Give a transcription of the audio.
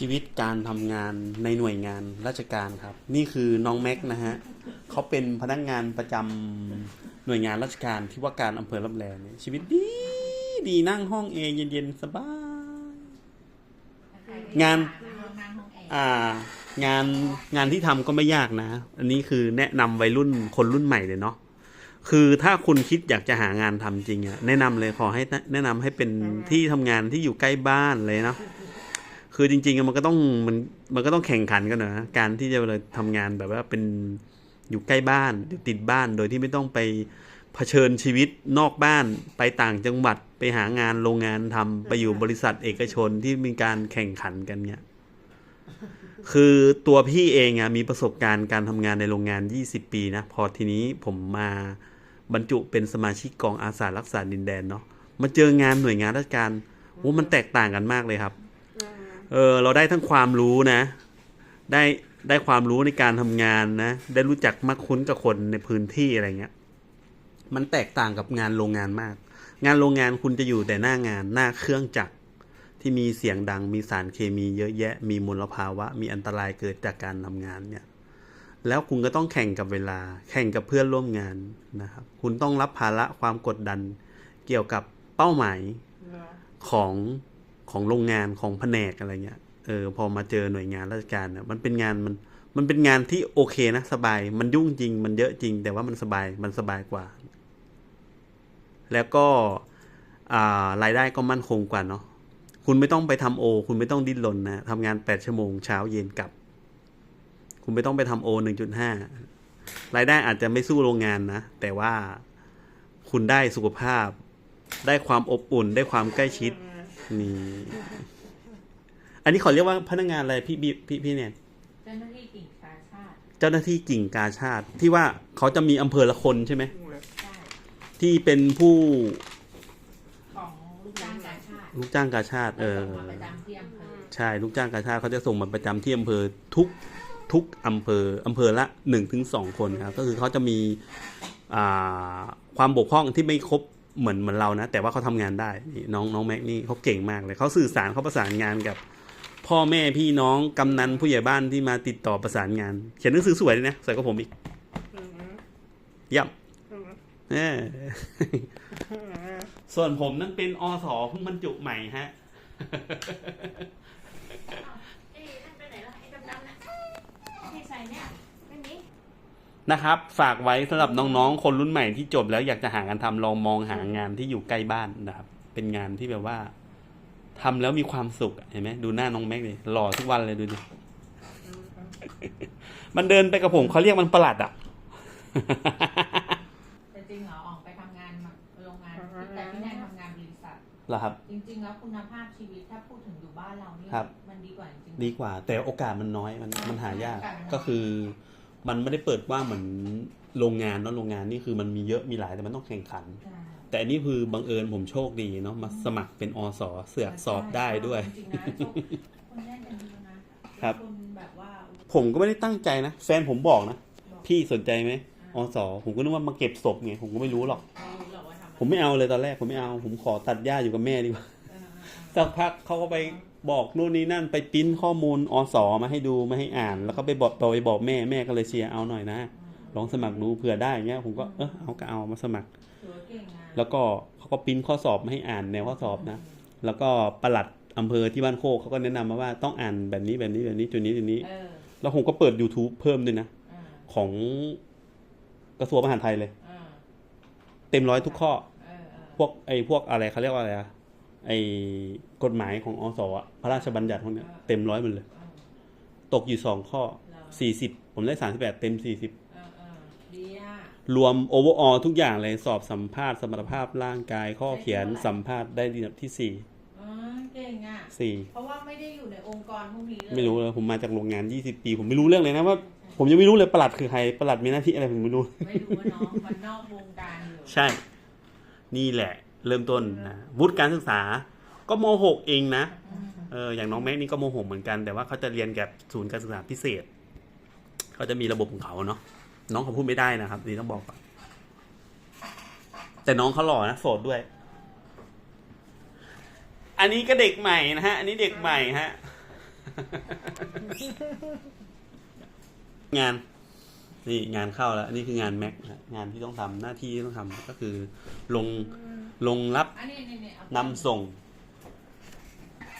ชีวิตการทำงานในหน่วยงานราชการครับ นี่คือน้องแม็กนะฮะเขาเป็นพนักงานประจำหน่วยงานราชการที่ว่าการอำเภอลำแลเนี่ยชีวิตดีดีนั่งห้องเองเย็นๆสบาย งานอ่างานงานที่ทำก็ไม่ยากนะ อันนี้คือแนะนำวัยรุ่นคนรุ่นใหม่เลยเนาะคือถ้าคุณคิดอยากจะหางานทำจริงอะแนะนำเลยขอให้แนะนำให้เป็นที่ทำงานที่อยู่ใกล้บ้านเลยเนาะ คือจริงๆมันก็ต้องมันมันก็ต้องแข่งขันกันนะการที่จะเลยทำงานแบบว่าเป็นอยู่ใกล้บ้านอยู่ติดบ้านโดยที่ไม่ต้องไปเผชิญชีวิตนอกบ้านไปต่างจังหวัดไปหางานโรงงานทำไปอยู่บริษัทเอกชนที่มีการแข่งขันกันเนี่ยคือตัวพี่เองอะมีประสบการณ์การทำงานในโรงงาน 20 ปีนะ พอทีนี้ผมมาบรรจุเป็นสมาชิกกองอาสารักษาดินแดนเนาะมาเจองานหน่วยงานราชการโอ้มันแตกต่างกันมากเลยครับ เออเราได้ทั้งความรู้นะ ได้ได้ความรู้ในการทำงานนะ ได้รู้จักมักคุ้นกับคนในพื้นที่อะไรเงี้ย มันแตกต่างกับงานโรงงานมาก งานโรงงานคุณจะอยู่แต่หน้างานหน้าเครื่องจักรที่มีเสียงดังมีสารเคมีเยอะแยะ มีมลภาวะ มีอันตรายเกิดจากการทำงานเนี่ย แล้วคุณก็ต้องแข่งกับเวลา แข่งกับเพื่อนร่วมงานนะครับ คุณต้องรับภาระความกดดันเกี่ยวกับเป้าหมายของ ของโรงงานของแผนกอะไรเงี้ยเออพอมาเจอหน่วยงานราชการเนี่ยมันเป็นงานมันมันเป็นงานที่โอเคนะสบาย มันยุ่งจริง มันเยอะจริง แต่ว่ามันสบายมันสบายกว่า แล้วก็ารายได้ก็มั่นคงกว่าเนาะคุณไม่ต้องไปทำโอ คุณไม่ต้องดิ้นรนนะทำงานแปดชั่วโมงเช้าเย็นกลับ คุณไม่ต้องไปทำโอหนึ่งจุดห้ารายได้อาจจะไม่สู้โรงงานนะ แต่ว่าคุณได้สุขภาพ ได้ความอบอุ่น ได้ความใกล้ชิด นี่ อันนี้ขอเรียกว่าพนักงานอะไรพี่พี่พี่พี่เนี่ยเจ้าหน้าที่กิ่งกาชาติเจ้าหน้าที่กิ่งกาชาติที่ว่าเขาจะมีอำเภอละคนใช่ไหมใช่ที่เป็นผู้ของลูกจ้างกาชาติลูกจ้างกาชาติ เออส่งมาประจำที่อำเภอใช่ลูกจ้างกาชาติเขาจะส่งมาประจำที่อำเภอทุกทุกอำเภออำเภอละหนึ่งถึงสองคนครับ ก็คือเขาจะมีอ่าความบกพร่องที่ไม่ครบ เหมือนเหมือนเรานะ แต่ว่าเขาทำงานได้นี่น้องน้องแม็กนี่เขาเก่งมากเลยเขาสื่อสารเขาประสานงานกับ พ่อแม่พี่น้องกำนันผู้ใหญ่บ้านที่มาติดต่อประสานงาน เขียนหนังสือสวยเลยนะสวยกว่าผมอีกเย่ำเออส่วนผมนั่นเป็นอสอเพิ่งบรรจุใหม่ฮะเอ๊ะนั่นไปไหนล่ะไอ้ดำๆน่ะที่ใส่เนี่ยไม่มี นะครับ ฝากไว้สำหรับน้องๆ คนรุ่นใหม่ที่จบแล้วอยากจะหางานทำลองมองหางานที่อยู่ใกล้บ้านนะครับ เป็นงานที่แบบว่าทำแล้วมีความสุขอะเห็นไหมดูหน้าน้องแม็กเลยหล่อทุกวันเลยดูดิมันเดินไปกับผมเขาเรียกมันประหลัดอะแต่จริงเหรอออกไปทำงานมาโรงงานที่แต่ที่นั่นทำงานบริษัทเหรอครับ จริง ๆ แล้วคุณภาพชีวิตถ้าพูดถึงอยู่บ้านเรานี่ครับมันดีกว่าจริงๆดีกว่า แต่โอกาสมันน้อยมันมันหายากโอกาสมันน้อยก็คือ มันไม่ได้เปิดกว่างเหมือนโรงงานเนาะโรงงานนี่คือมันมีเยอะมีหลายแต่มันต้องแข่งขันใช่แต่อันนี้คือบังเอิญผมโชคดีเนาะมาสมัครเป็นอสเสือกสอบได้ด้วยจริงๆนะโชคคนแน่นกันดีนะครับคนแบบว่าผมก็ไม่ได้ตั้งใจนะแฟนผมบอกนะพี่สนใจไหมอสผมก็นึกว่ามาเก็บศพไงผมก็ไม่รู้หรอกไม่รู้หรอกว่าทำอะรผมไม่เอาเลยตอนแรกผมไม่เอา ผมขอตัดหญ้าอยู่กับแม่ดีกว่าเออสักพักเขาก็ไป บอกนู่นนี่นั่นไปปริ้นข้อมูลอสมาให้ดูมาให้อ่าน แล้วก็ไปบอกไปบอกแม่แม่ก็เลยเชียร์เอาหน่อยนะลองสมัครดูเผื่อได้เงี้ยผมก็เออเอาก็เอามาสมัครถือว่าเก่งนะแล้วก็เขาก็ปริ้นข้อสอบมาให้อ่านแนวข้อสอบนะ แล้วก็ปลัดอำเภอที่บ้านโคกเขาก็แนะนำมาว่าต้องอ่านแบบนี้แบบนี้แบบนี้จุดนี้จุดนี้เออแล้วผมก็เปิด YouTube เพิ่มด้วยนะเออของกระทรวงมหาดไทยเลยเออเต็มร้อยทุกข้อเออเออพวกไอ้พวกอะไรเขาเรียกว่าอะไรอะ ไอ้กฎหมายของอสอะพระราชบัญญัติพวกเนี้ยเต็มร้อยหมดเลยเออตกอยู่สองข้อเหรอสี่สิบผมได้สามสิบแปดเต็มสี่สิบเออเออดีอะรวมโอเวอร์ออทุกอย่างเลยสอบสัมภาษณ์สมรรถภาพร่างกายข้อเขียนสัมภาษณ์ได้ดีอันดับที่สี่อ๋อเก่งอะสี่เพราะว่าไม่ได้อยู่ในองค์กรพวกนี้เลยไม่รู้เลยผมมาจากโรงงานยี่สิบปี ผมไม่รู้เรื่องเลยนะว่า ผมยังไม่รู้เลยประหลัดคือใครประหลัดมีหน้าที่อะไรผมไม่รู้ไม่รู้ว่าน้องมันนอกวงการอยู่ใช่ นี่แหละ เริ่มต้นนะวุฒิการศึกษา ก็โมหกเองนะเอออย่างน้องแม็กนี่ก็โมโหเหมือนกันแต่ว่าเขาจะเรียนกับศูนย์การศึกษาพิเศษเขาจะมีระบบของเขาเนาะน้องเขาพูดไม่ได้นะครับนี่ต้องบอกก่อนแต่น้องเขาหล่อนะโสดด้วย อันนี้ก็เด็กใหม่นะฮะ อันนี้เด็กใหม่ฮะ งานนี่งานเข้าแล้ว อันนี่คืองานแม็กงานที่ต้องทำหน้าที่ที่ต้องทำก็คือลง ลงรับอันนี้นี่นี่เอานำส่ง